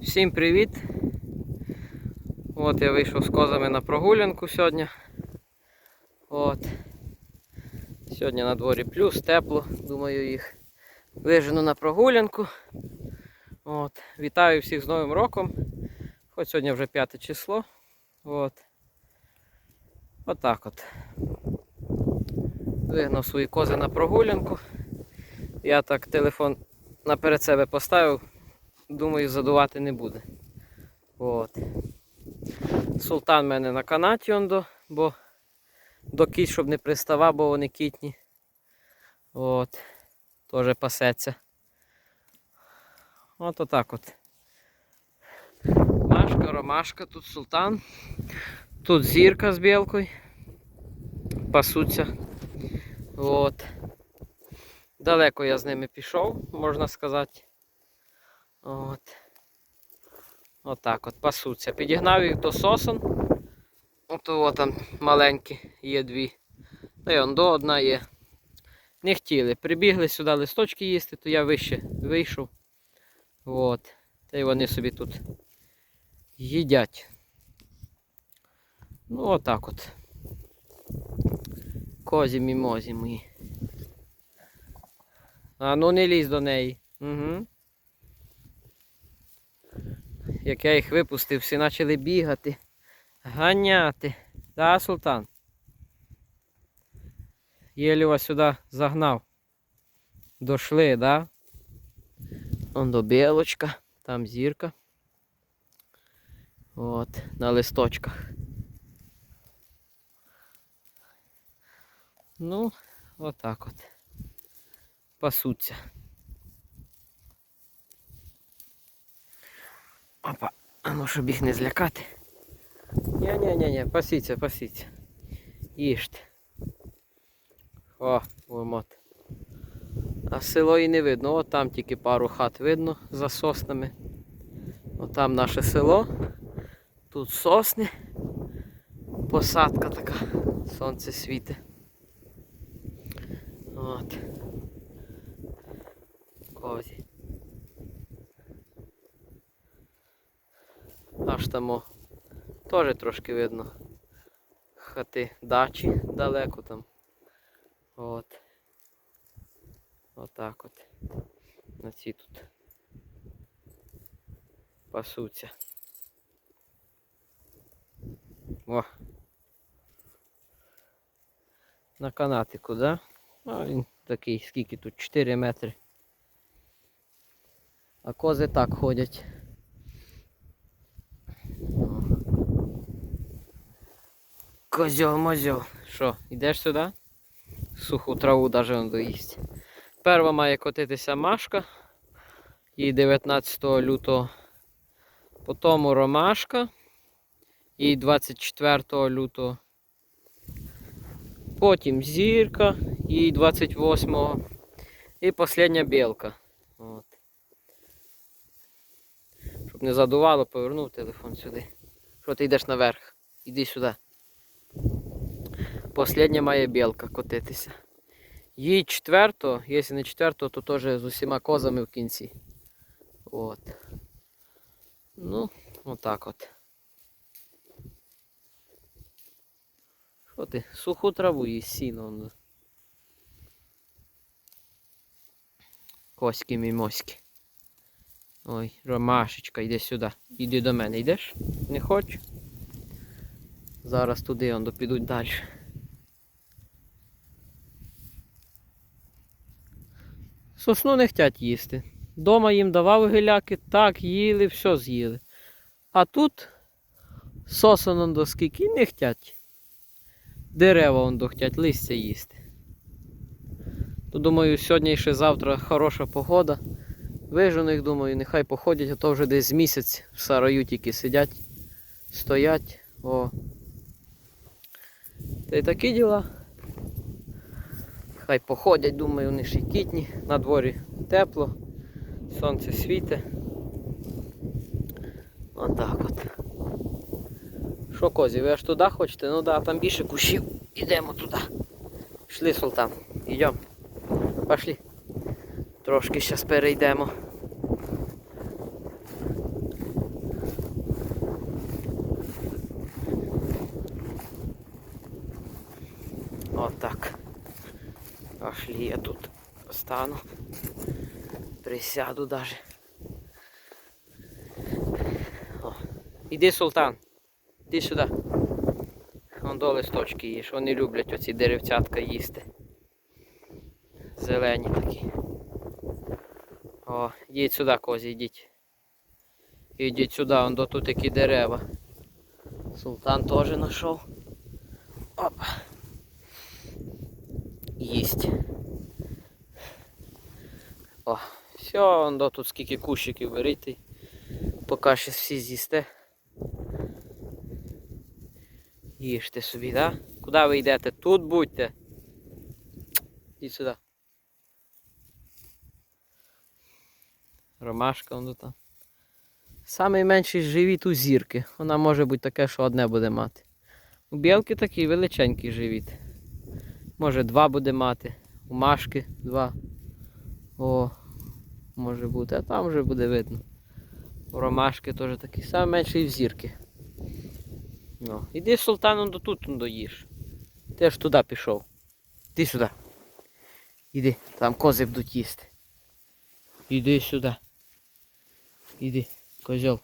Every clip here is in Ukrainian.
Всім привіт! От я вийшов з козами на прогулянку сьогодні. От. Сьогодні на дворі плюс, тепло, думаю, їх вижену на прогулянку. От. Вітаю всіх з Новим роком. Хоч сьогодні вже 5 число. От. Отак от. Вигнав свої кози на прогулянку. Я так телефон наперед себе поставив, думаю, задувати не буде. От. Султан в мене на канаті ондо, бо до кіт, щоб не приставав, бо вони кітні. От. Теж пасеться. От отак от. Машка, ромашка, тут султан. Тут зірка з білкою. Пасуться. От. Далеко я з ними пішов, можна сказати. От. Отак от пасуться. Підігнав їх до сосон. Ото от там маленькі є дві. Та й он до одна є. Не хотіли. Прибігли сюди листочки їсти, то я вище вийшов. От. Та й вони собі тут їдять. Ну отак от. Козі мімозі мої. А ну не лізь до неї. Угу. Як я їх випустив, всі почали бігати, ганяти. Да, султан? Єлі сюди загнав. Дошли, да? Он до білочка, там зірка. От, на листочках. Ну, отак от. Пасуться. Опа, а ну щоб їх не злякати. Ні-ні-ні, пасіться, пасіться. Їжте. О, вимот. А село і не видно. От там тільки пару хат видно за соснами. От там наше село. Тут сосни. Посадка така. Сонце світить. От. Козі. Аж там теж трошки видно. Хати дачі далеко там. От. Отак от. На ці тут. Пасуться. О. На канатику, да? А він такий, скільки тут? 4 метри. А кози так ходять. Козьол мозьол. Що, йдеш сюди? Суху траву навіть доїсть. Перва має котитися Машка. Їй 19 лютого. Потім Ромашка. Їй 24 лютого. Потім зірка, їй 28-го. І остання білка. От. Щоб не задувало, повернув телефон сюди. Що ти йдеш наверх? Іди сюди. Последня має білка котитися. Їй четверто, якщо не четверто, то теж з усіма козами в кінці. От. Ну, отак от. Що ти? Суху траву їсть сіно. воно. Коськи мімоськи. Ой, Ромашечка, йди сюди. Іди до мене, йдеш? Не хочу? Зараз туди он підуть далі. Сосну не хочуть їсти. Дома їм давав гиляки, так, їли, все з'їли. А тут сосоном до скільки не хочуть. Дерева он дохтять листя їсти. То думаю, сьогодні і ще завтра хороша погода. Вижу їх, думаю, нехай походять, а то вже десь місяць в сараю тільки сидять, стоять. О. Та й такі діла. Хай походять, думаю, вони ще й кітні, на дворі тепло, сонце світе. Отак от. Що козі, ви аж туди хочете? Ну да, там більше кущів. Ідемо туди. Пішли, султан. Йдемо. Пошли. Трошки зараз перейдемо. Отак. Пошли, я тут стану. Присяду даже. О. Іди, султан. Іди сюди. Вон до листочки їж. Вони люблять оці деревцятка їсти. Зелені такі. О, йдіть сюди, козі, йдіть. Ідіть сюди, вон до тут такі дерева. Султан теж знайшов. Опа. Їсть. О, все, вон до тут скільки кущиків беріть. Поки ще всі з'їсте. Їжте собі, так? Да? Куди ви йдете? Тут будьте. Ідіть сюди. Ромашка вон там. Самий менший живіт у зірки. Вона може бути таке, що одне буде мати. У білки такий величенький живіт. Може два буде мати. У машки два. О, може бути. А там вже буде видно. Ромашки теж такий самий менший в зірки. Ну, іди з султаном до тут доїж. Ти ж туди пішов. Іди сюди. Іди, там кози будуть їсти. Іди сюди. Іди, козьол.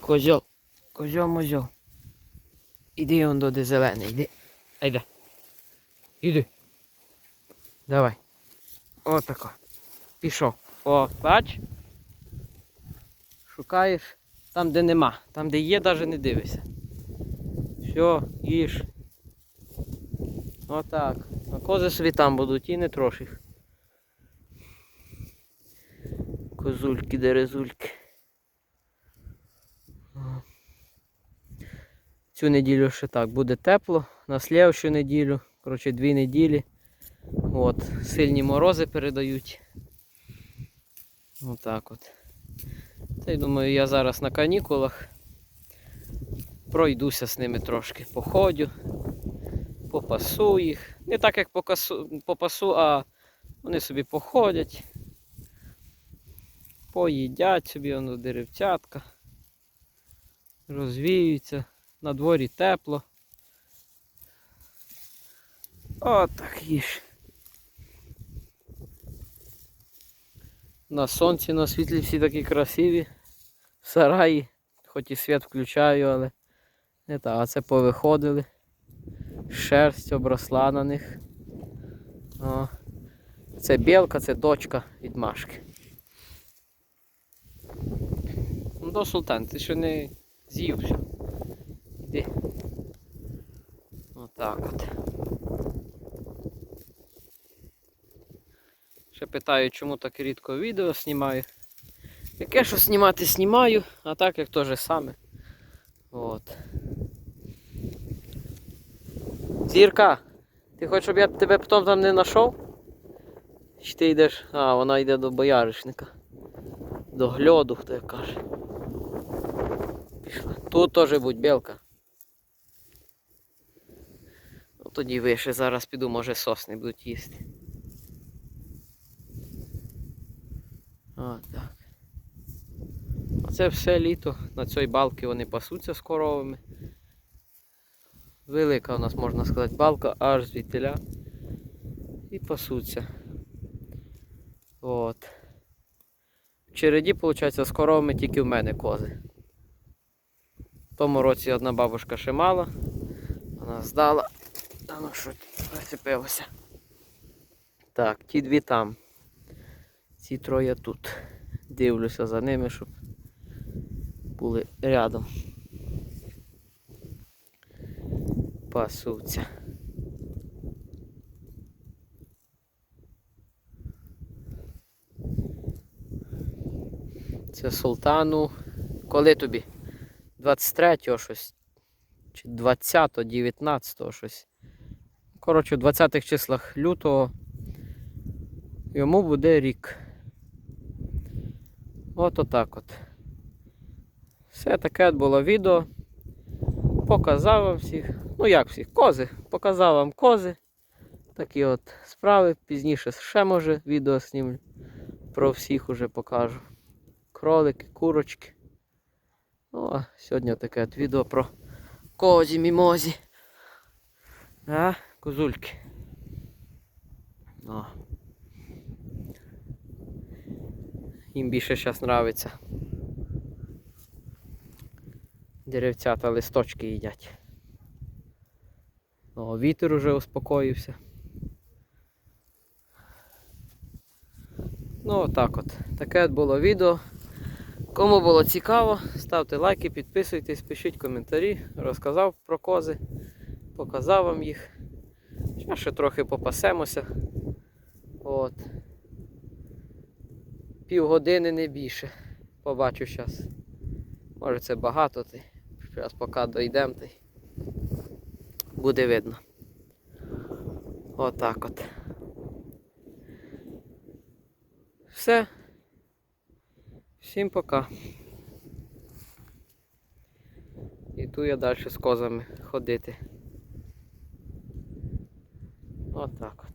Козьол. Козьол мозьол. Іди он до де зелений, іди. Айда. Іди. Давай. Отако. Пішов. О, бач. Шукаєш там, де нема. Там, де є, навіть не дивишся. Все, їж. Отак. А кози собі там будуть і не трош їх. Козульки, дерезульки. Цю неділю ще так буде тепло. На слідчу неділю, коротше, дві неділі. От, сильні морози передають. Отак от. Та й думаю, я зараз на канікулах пройдуся з ними трошки, походю, попасу їх. Не так як покасу, попасу, а вони собі походять, поїдять собі воно деревцятка, розвіються, на дворі тепло. Отак їж. На сонці, на світлі всі такі красиві. В сараї, хоч і світ включаю, але не так. А це повиходили. Шерсть обросла на них. О. Це білка, це дочка від Машки. Ну до султан, ти ще не з'ївся. Іди. Отак от. Питаю, чому так рідко відео знімаю. Яке що знімати, знімаю, а так як то же саме. От. Зірка, ти хочеш, щоб я тебе потім там не знайшов? Чи ти йдеш? А, вона йде до бояришника. До гльоду, хто як каже. Пішла. Тут теж будь білка. Ну тоді вище зараз піду, може сосни будуть їсти. О, так. Оце все літо. На цій балці вони пасуться з коровами. Велика у нас, можна сказати, балка аж звідтиля. І пасуться. От. В череді, виходить, з коровами тільки в мене кози. В тому році одна бабушка ще мала, вона здала. А ну що прицепилося. Так, ті дві там. Ці троє тут. Дивлюся за ними, щоб були рядом. Пасуться. Це султану. Коли тобі? 23-го щось. Чи 20-го, 19-го щось. Коротше, в 20-х числах лютого йому буде рік. От отак от. Все таке було відео. Показав вам всіх. Ну як всіх? Кози. Показав вам кози. Такі от справи. Пізніше ще може відео знімлю. Про всіх уже покажу. Кролики, курочки. Ну, а сьогодні таке от відео про козі мімозі. А? Козульки. О. Їм більше зараз нравиться. Деревцята листочки їдять. О, вітер уже успокоївся. Ну, отак от. Таке от було відео. Кому було цікаво, ставте лайки, підписуйтесь, пишіть коментарі, розказав про кози, показав вам їх. Ще, ще трохи попасемося. От. Півгодини не більше. Побачу зараз. Може це багато, ти. Зараз поки дійдемо, буде видно. Отак от. Все. Всім пока. Іду я далі з козами ходити. Отак от.